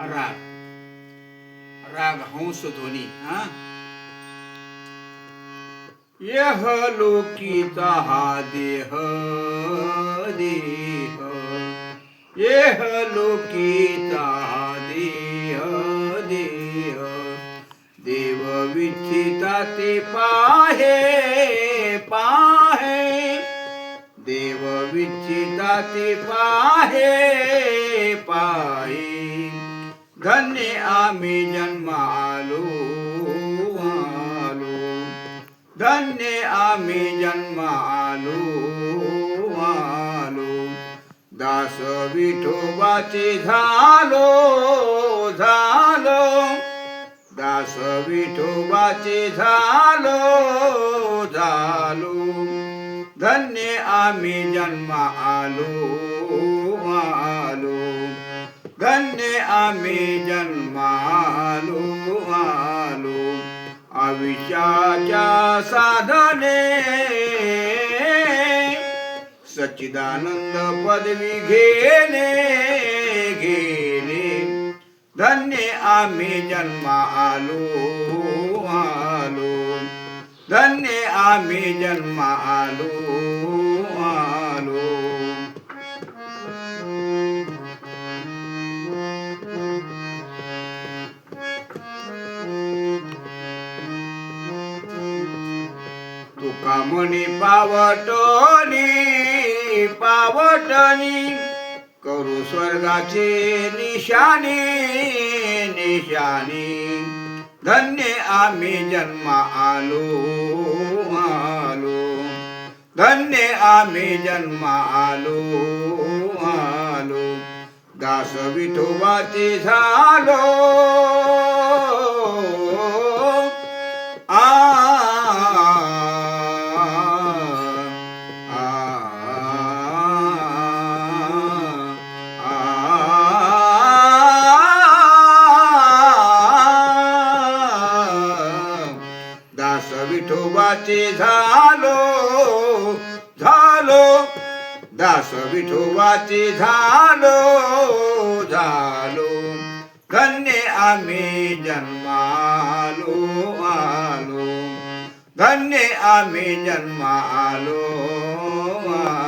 राग। राग हंस ध्वनी, हा? यह लोकीचा हा देह देह। येह लोकीचा हा देह देह। देव विच्छिता ते पाहे पाहे। देव विच्छिता ते पाहे पाहे। धन्य आम्ही जन्म आलो आलो धन्य आम्ही जन्म आलो आलो दास विठोबाचे झालो झालो दास विठोबाचे झालो झालो धन्य आम्ही जन्म आलो आलो धन्य आम्ही जन्म आलो आलो आयुष्याच्या साधने सच्चिदानंद पदवी घेणे घेणे धन्य आम्ही जन्म आलो आलो धन्य आम्ही जन्म आलो आलो તુકામની પાવટોની, પાવટની કરું સ્વર્ગાચી નિશાની નિશાની. ધન્ય આમી જન્મ આલો આલો. ધન્ય આમી જન્મ આલો આલો. દાસ વિઠોબાથી ઝાલો विठोबाचे झालो झालो दास विठोबाचे झालो झालो धन्य आम्ही जन्मालो आलो धन्य आम्ही जन्म आलो आलो